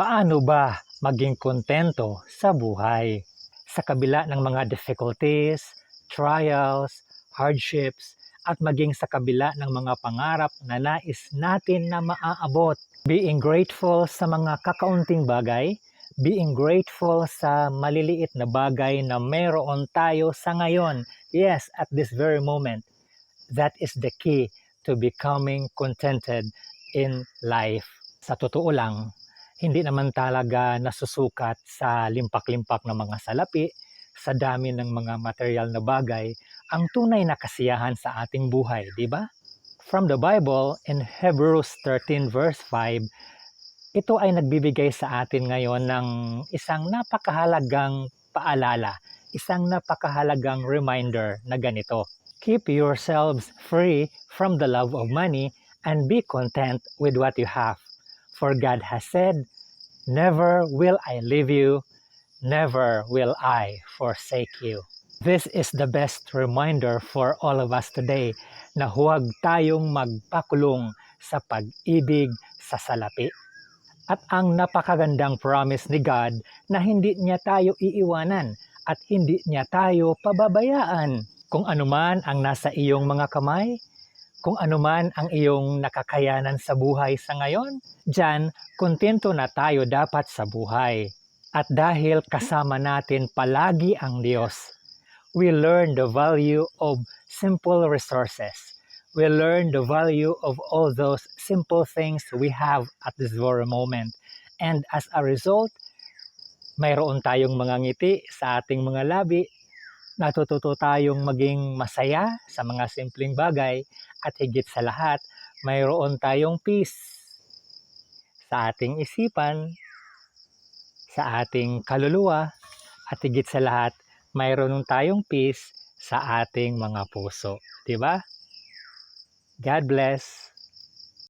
Paano ba maging kontento sa buhay? Sa kabila ng mga difficulties, trials, hardships, at maging sa kabila ng mga pangarap na nais natin na maaabot. Being grateful sa mga kakaunting bagay, being grateful sa maliliit na bagay na meron tayo sa ngayon. Yes, at this very moment. That is the key to becoming contented in life. Sa totoo lang, hindi naman talaga nasusukat sa limpak-limpak ng mga salapi, sa dami ng mga material na bagay, ang tunay na kasiyahan sa ating buhay, di ba? From the Bible, in Hebrews 13 verse 5, ito ay nagbibigay sa atin ngayon ng isang napakahalagang paalala, isang napakahalagang reminder na ganito. Keep yourselves free from the love of money and be content with what you have. For God has said, Never will I leave you, never will I forsake you. This is the best reminder for all of us today na huwag tayong magpakulong sa pag-ibig sa salapi. At ang napakagandang promise ni God na hindi niya tayo iiwanan at hindi niya tayo pababayaan. Kung anuman ang nasa iyong mga kamay, kung anuman ang iyong nakakayanan sa buhay sa ngayon, dyan, kontento na tayo dapat sa buhay. At dahil kasama natin palagi ang Diyos, we learn the value of simple resources. We learn the value of all those simple things we have at this very moment. And as a result, mayroon tayong mga ngiti sa ating mga labi, natututo tayong maging masaya sa mga simpleng bagay, at higit sa lahat, mayroon tayong peace sa ating isipan, sa ating kaluluwa, at higit sa lahat, mayroon tayong peace sa ating mga puso. Di ba? God bless.